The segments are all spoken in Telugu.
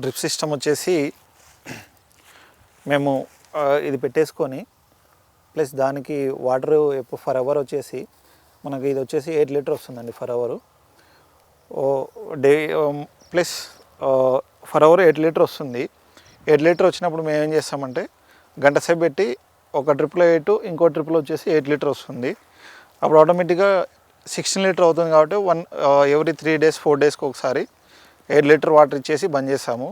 డ్రిప్ సిస్టమ్ వచ్చేసి మేము ఇది పెట్టేసుకొని ప్లస్ దానికి వాటర్ ఫర్ అవర్ వచ్చేసి మనకి ఇది వచ్చేసి ఎయిట్ లీటర్ వస్తుందండి per hour. Day plus per hour eight litre వస్తుంది. ఎయిట్ లీటర్ వచ్చినప్పుడు మేము ఏం చేస్తామంటే గంట సేపు పెట్టి ఒక ట్రిప్లో ఎయిట్ ఇంకో ట్రిప్లో వచ్చేసి ఎయిట్ లీటర్ వస్తుంది. అప్పుడు ఆటోమేటిక్గా సిక్స్టీన్ లీటర్ అవుతుంది కాబట్టి one every three days four డేస్కి ఒకసారి ఎయిట్ లీటర్ వాటర్ ఇచ్చేసి బంద్ చేస్తాము.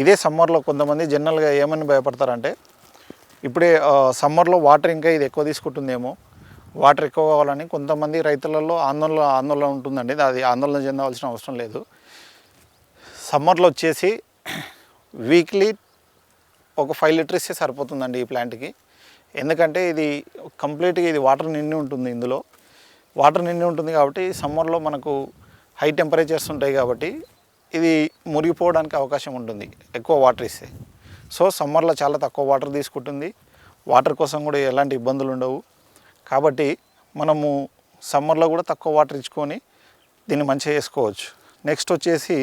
ఇదే సమ్మర్లో కొంతమంది జనరల్గా ఏమని భయపడతారంటే ఇప్పుడే సమ్మర్లో వాటర్ ఇంకా ఇది ఎక్కువ తీసుకుంటుందేమో. వాటర్ ఎక్కువ కావాలని కొంతమంది రైతులలో ఆందోళన ఆందోళన ఉంటుందండి. అది ఆందోళన చెందవలసిన అవసరం లేదు. సమ్మర్లో వచ్చేసి వీక్లీ ఒక ఫైవ్ లీటర్ ఇస్తే సరిపోతుందండి ఈ ప్లాంట్కి. ఎందుకంటే ఇది కంప్లీట్గా ఇది వాటర్ నిండి ఉంటుంది ఇందులో. వాటర్ నిండి ఉంటుంది కాబట్టి సమ్మర్లో మనకు హై టెంపరేచర్స్ ఉంటాయి కాబట్టి ఇది మురిగిపోవడానికి అవకాశం ఉంటుంది ఎక్కువ వాటర్ ఇస్తే. సో సమ్మర్లో చాలా తక్కువ వాటర్ తీసుకుంటుంది. వాటర్ కోసం కూడా ఎలాంటి ఇబ్బందులు ఉండవు. కాబట్టి మనము సమ్మర్లో కూడా తక్కువ వాటర్ ఇచ్చుకొని దీన్ని మంచిగా చేసుకోవచ్చు. నెక్స్ట్ వచ్చేసి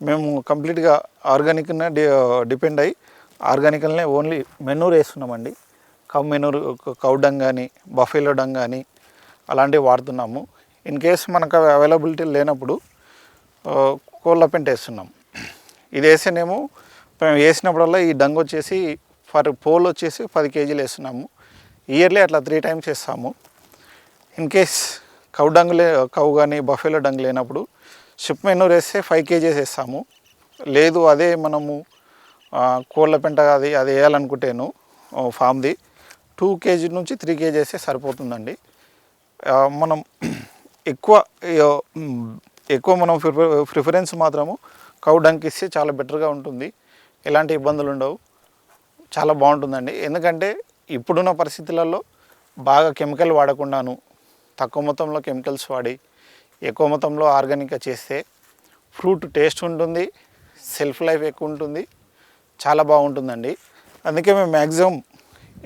మేము కంప్లీట్గా ఆర్గానిక్నే డి డిపెండ్ అయ్యి ఆర్గానికల్నే ఓన్లీ మెనూర్ వేస్తున్నామండి. కవ్ మెనూర్ కౌ కానీ బఫేలో డంగ్ కానీ అలాంటివి వాడుతున్నాము. ఇన్ కేస్ మనకు అవైలబిలిటీ లేనప్పుడు uh, కోళ్ళ పెంట వేస్తున్నాం. ఇది వేస్తేనేమో మేము వేసినప్పుడల్లా ఈ డంగ్ వచ్చేసి ఫర్ పోల్ వచ్చేసి పది కేజీలు వేస్తున్నాము. ఇయర్లీ అట్లా త్రీ టైమ్స్ వేస్తాము ఇన్ కేస్ కౌ డంగ్ లే కౌ కానీ బఫేలో డంగ్ లేనప్పుడు షిప్ మెనూర్ వేస్తే ఫైవ్ కేజీస్ వేస్తాము. లేదు అదే మనము కోళ్ళ పెంట అది అది వేయాలనుకుంటేను ఫామ్ది టూ కేజీ నుంచి త్రీ కేజీ వేస్తే సరిపోతుందండి. మనం ఎక్కువ ఎక్కువ మనం ప్రిఫరెన్స్ మాత్రము కౌ డంక్ ఇస్తే చాలా బెటర్గా ఉంటుంది. ఎలాంటి ఇబ్బందులు ఉండవు. చాలా బాగుంటుందండి. ఎందుకంటే ఇప్పుడున్న పరిస్థితులలో బాగా కెమికల్ వాడకుండాను తక్కువ మొత్తంలో కెమికల్స్ వాడి ఎక్కువ మొత్తంలో ఆర్గానిక్గా చేస్తే ఫ్రూట్ టేస్ట్ ఉంటుంది సెల్ఫ్ లైఫ్ ఎక్కువ ఉంటుంది చాలా బాగుంటుందండి. అందుకే మేము maximum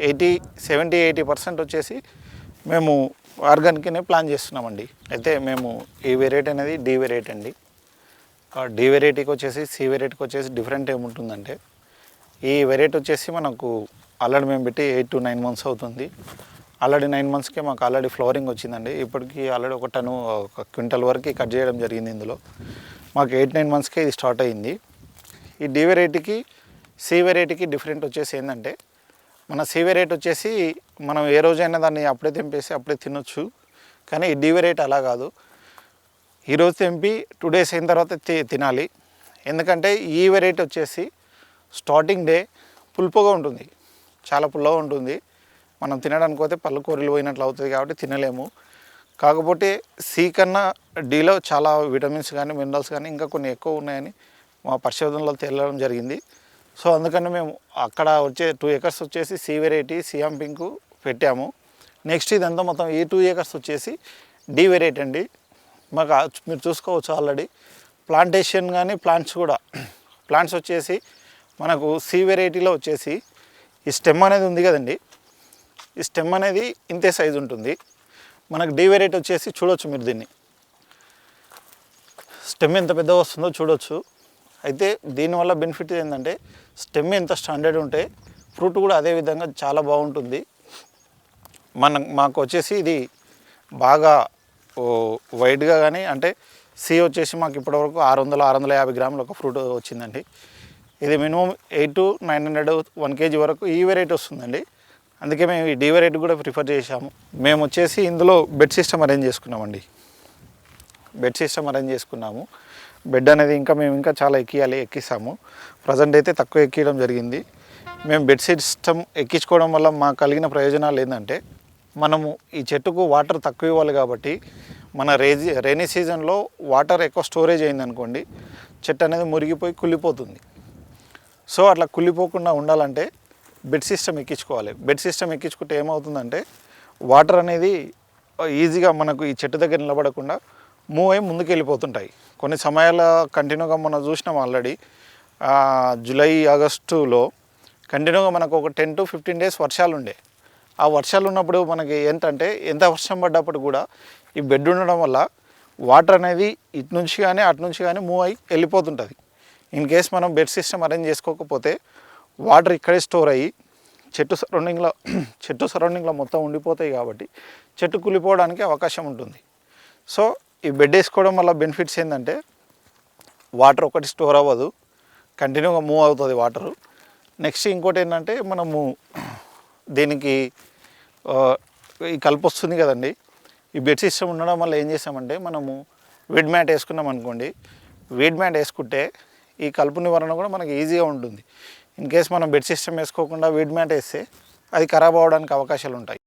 eighty seventy eighty percent వచ్చేసి మేము ఆర్గానిక్నే ప్లాన్ చేస్తున్నామండి. అయితే మేము ఈ వెరైటీ అనేది డి వెరైటీ అండి. డి వెరైటీకి వచ్చేసి సి వెరైటీకి వచ్చేసి డిఫరెంట్ ఏముంటుందంటే ఈ వెరైటీ వచ్చేసి మనకు ఆల్రెడీ మేము పెట్టి ఎయిట్ టు నైన్ మంత్స్ అవుతుంది. ఆల్రెడీ నైన్ మంత్స్కే మాకు ఆల్రెడీ ఫ్లవరింగ్ వచ్చిందండి. ఇప్పటికి ఆల్రెడీ ఒక టను ఒక క్వింటల్ వరకు కట్ చేయడం జరిగింది ఇందులో. మాకు ఎయిట్ నైన్ మంత్స్కే ఇది స్టార్ట్ అయ్యింది ఈ డి వెరైటీకి సి వెరైటీకి డిఫరెంట్ వచ్చేసి ఏంటంటే మన సి రేట్ వచ్చేసి మనం ఏ రోజైనా దాన్ని అప్పుడే తెంపేసి అప్పుడే తినొచ్చు. కానీ ఈ డి రేట్ అలా కాదు. ఈరోజు తెంపి టూ డేస్ అయిన తర్వాత తి- తినాలి. ఎందుకంటే ఈ వెరైటీ వచ్చేసి స్టార్టింగ్ డే పులుపుగా ఉంటుంది. చాలా పుల్లగా ఉంటుంది. మనం తినడానికి పోతే పళ్ళు కూరలు పోయినట్లు అవుతుంది కాబట్టి తినలేము. కాకపోతే సి కన్నా డీలో చాలా విటమిన్స్ కానీ మినరల్స్ కానీ ఇంకా కొన్ని ఎక్కువ ఉన్నాయని మా పరిశోధనలో తేలడం జరిగింది. సో అందుకని మేము అక్కడ వచ్చే టూ ఏకర్స్ వచ్చేసి సి వెరైటీ సిఎం పింక్ పెట్టాము. నెక్స్ట్ ఇదంతా మొత్తం ఈ టూ ఏకర్స్ వచ్చేసి డి వెరైటీ అండి. మాకు మీరు చూసుకోవచ్చు ఆల్రెడీ ప్లాంటేషన్ కానీ ప్లాంట్స్ కూడా. ప్లాంట్స్ వచ్చేసి మనకు సి వెరైటీలో వచ్చేసి ఈ స్టెమ్ అనేది ఉంది కదండి. ఈ స్టెమ్ అనేది ఇంతే సైజు ఉంటుంది. మనకు డి వెరైటీ వచ్చేసి చూడొచ్చు మీరు దీన్ని. స్టెమ్ ఎంత పెద్దగా వస్తుందో చూడొచ్చు. అయితే దీనివల్ల బెనిఫిట్ ఏంటంటే స్టెమ్ ఎంత స్టాండర్డ్ ఉంటే ఫ్రూట్ కూడా అదే విధంగా చాలా బాగుంటుంది. మన మాకు వచ్చేసి ఇది బాగా ఓ వైడ్గా కానీ అంటే సి వచ్చేసి మాకు ఇప్పటివరకు ఆరు వందల ఆరు వందల యాభై గ్రాముల ఒక ఫ్రూట్ వచ్చిందండి. ఇది minimum eight to nine hundred one KG వరకు ఈ వెరైటీ వస్తుందండి. అందుకే మేము ఈ డీ వెరైటీ కూడా ప్రిఫర్ చేసాము మేము వచ్చేసి ఇందులో బెడ్ సిస్టమ్ అరేంజ్ చేసుకున్నామండి. బెడ్ సిస్టమ్ అరేంజ్ చేసుకున్నాము. బెడ్ అనేది ఇంకా మేము ఇంకా చాలా ఎక్కియాలి ఎక్కిస్తాము. ప్రజెంట్ అయితే తక్కువ ఎక్కియడం జరిగింది. మేము బెడ్ సిస్టమ్ ఎక్కించుకోవడం వల్ల మాకు కలిగిన ప్రయోజనాలు ఏంటంటే మనము ఈ చెట్టుకు వాటర్ తక్కువ ఇవ్వాలి కాబట్టి మన రేజీ రైనీ సీజన్లో వాటర్ ఎక్కువ స్టోరేజ్ అయిందనుకోండి చెట్టు అనేది మురిగిపోయి కుళ్ళిపోతుంది. సో అట్లా కుళ్ళిపోకుండా ఉండాలంటే బెడ్ సిస్టమ్ ఎక్కించుకోవాలి. బెడ్ సిస్టమ్ ఎక్కించుకుంటే ఏమవుతుందంటే వాటర్ అనేది ఈజీగా మనకు ఈ చెట్టు దగ్గర నిలబడకుండా మూవ్ అయి ముందుకు వెళ్ళిపోతుంటాయి కొన్ని సమయాల కంటిన్యూగా మనం చూసినాం ఆల్రెడీ జూలై ఆగస్టులో కంటిన్యూగా మనకు ఒక టెన్ టు ఫిఫ్టీన్ డేస్ వర్షాలు ఉండే ఆ వర్షాలు ఉన్నప్పుడు మనకి ఏంటంటే ఎంత వర్షం పడ్డప్పుడు కూడా ఈ బెడ్ ఉండడం వల్ల వాటర్ అనేది ఇటు నుంచి కానీ అటు నుంచి కానీ మూవ్ అయి వెళ్ళిపోతుంటుంది. ఇన్ కేస్ మనం బెడ్ సిస్టమ్ అరేంజ్ చేసుకోకపోతే వాటర్ ఇక్కడే స్టోర్ అయ్యి చెట్టు సరౌండింగ్లో చెట్టు సరౌండింగ్లో మొత్తం ఉండిపోతాయి కాబట్టి చెట్టు కూలిపోవడానికి అవకాశం ఉంటుంది. సో ఈ బెడ్ వేసుకోవడం వల్ల బెనిఫిట్స్ ఏంటంటే వాటర్ ఒకటి స్టోర్ అవ్వదు. కంటిన్యూగా మూవ్ అవుతుంది వాటరు నెక్స్ట్ ఇంకోటి ఏంటంటే మనము దీనికి ఈ కలుపు వస్తుంది కదండి. ఈ బెడ్ సిస్టమ్ ఉండడం వల్ల ఏం చేస్తామంటే మనము వీడ్ మ్యాట్ వేసుకున్నాం అనుకోండి. వీడ్ మ్యాట్ వేసుకుంటే ఈ కలుపు నివారణ కూడా మనకి ఈజీగా ఉంటుంది. ఇన్ కేస్ మనం బెడ్ సిస్టమ్ వేసుకోకుండా వీడ్ మ్యాట్ వేస్తే అది ఖరాబ్ అవ్వడానికి అవకాశాలు ఉంటాయి.